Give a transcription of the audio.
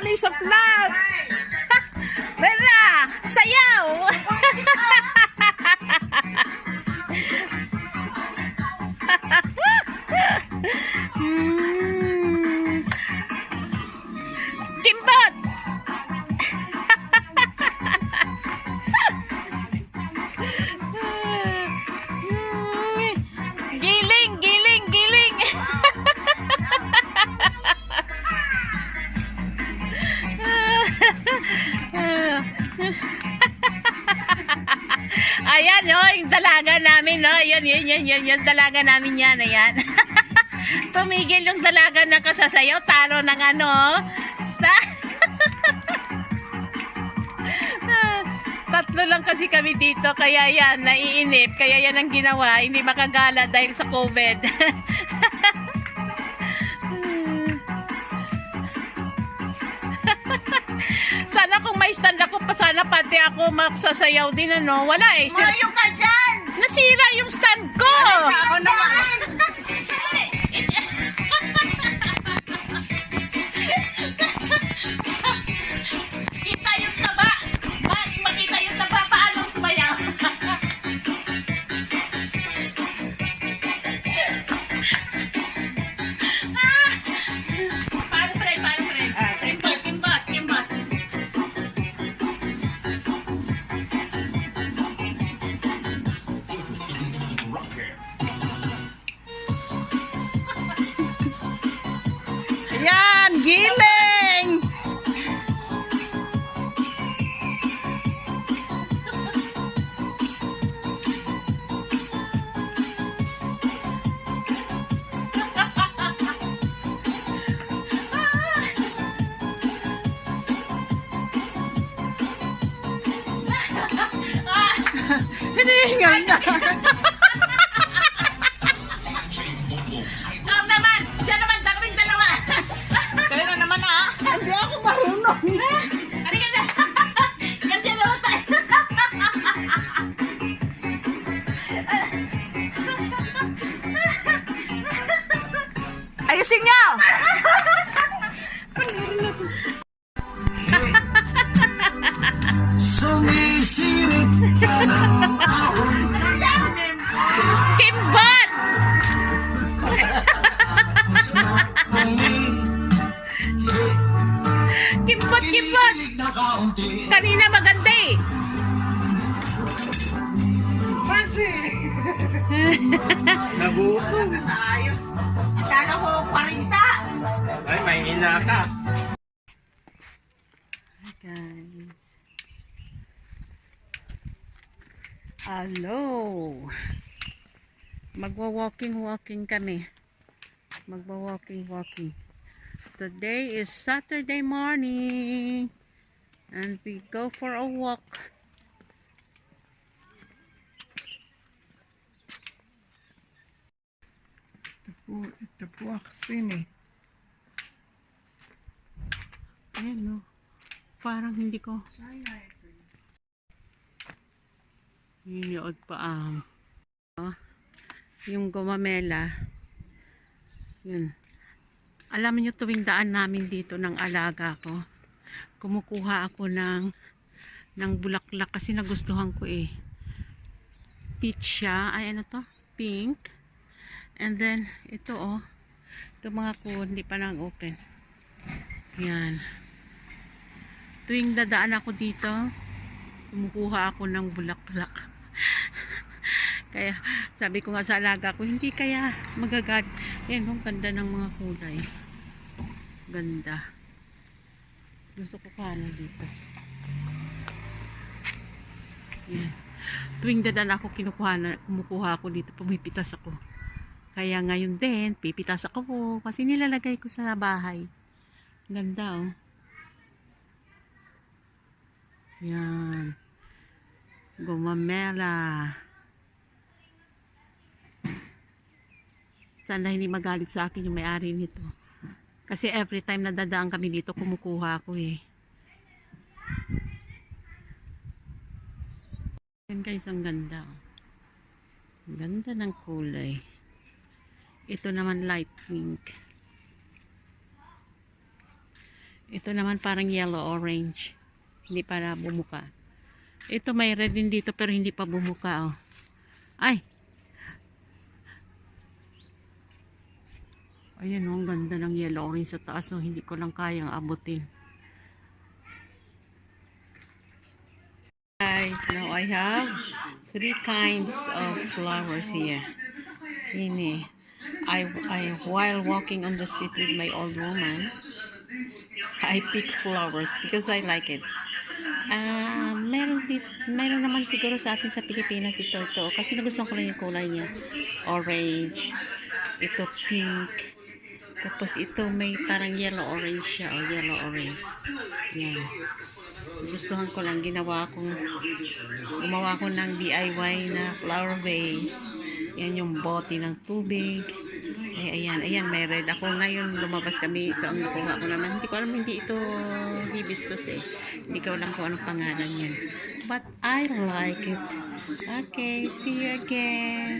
kami sa flat. Vera, sayaw. Yan, yan, yan, yan, yung dalaga namin yan, ayan. Tumigil yung dalaga na kasasayaw, talo ng ano, ta- Tatlo lang kasi kami dito, kaya yan, naiinip, kaya yan ang ginawa, hindi makagala dahil sa COVID. sana kung may stand ako pa sana pati ako magsasayaw din ano. Wala eh. Malayo ka dyan! Nasira yung stand ko. Ako naman! Hinihingal na. Ikaw naman! Siya naman! Kaming dalawa! Kayo na naman ah! Hindi ako marunong. Halika na. Ganyan naman tayo. Ayusin niyo! Nabuto. Sa ayos. Akala ko 40. Ay, may ina ka. Guys. Hello. Magwa-walking-walking kami. Magwa-walking-walking. Today is Saturday morning. And we go for a walk. Po aksin eh. Ayan no. Parang hindi ko. Yun pa um, oh, yung gumamela. Yun. Alam niyo tuwing daan namin dito ng alaga ko. Kumukuha ako ng ng bulaklak kasi nagustuhan ko eh. Peach siya. Ay ano to? Pink. And then ito oh. Ito mga ko hindi pa nang open. Yan. Tuwing dadaan ako dito, kumukuha ako ng bulaklak. kaya sabi ko nga sa alaga ko, hindi kaya magagad. Yan, ang ganda ng mga kulay. Ganda. Gusto ko kano dito. Yan. Tuwing dadaan ako, kinukuha na, kumukuha ako dito, pumipitas ako. Kaya ngayon din, pipitas ako kasi nilalagay ko sa bahay. Ganda oh. Yan. Gumamela. Sana hindi magalit sa akin yung may-ari nito. Kasi every time na dadaan kami dito, kumukuha ako eh. Yan guys, ang ganda. Oh. Ang ganda ng kulay. Ito naman light pink. Ito naman parang yellow orange. Hindi pa na bumuka. Ito may red din dito pero hindi pa bumuka oh. Ay! Ayan oh, ang ganda ng yellow orange sa taas oh. Hindi ko lang kayang abutin. Guys, now I have three kinds of flowers here. Ini. I, I, while walking on the street with my old woman, I pick flowers because I like it. Ah, meron dit, meron naman siguro sa atin sa Pilipinas ito ito kasi nagustuhan ko lang yung kulay niya. Orange, ito pink, tapos ito may parang yellow orange siya o yellow orange. Yan. Gustuhan ko lang ginawa kong gumawa ko ng DIY na flower vase. Yan yung bote ng tubig. Ay, ayan, ayan, may red. Ako ngayon, lumabas kami. Ito ang nakuha ko naman. Hindi ko alam, hindi ito hibiscus eh. Hindi ko alam kung anong pangalan yan. But I like it. Okay, see you again.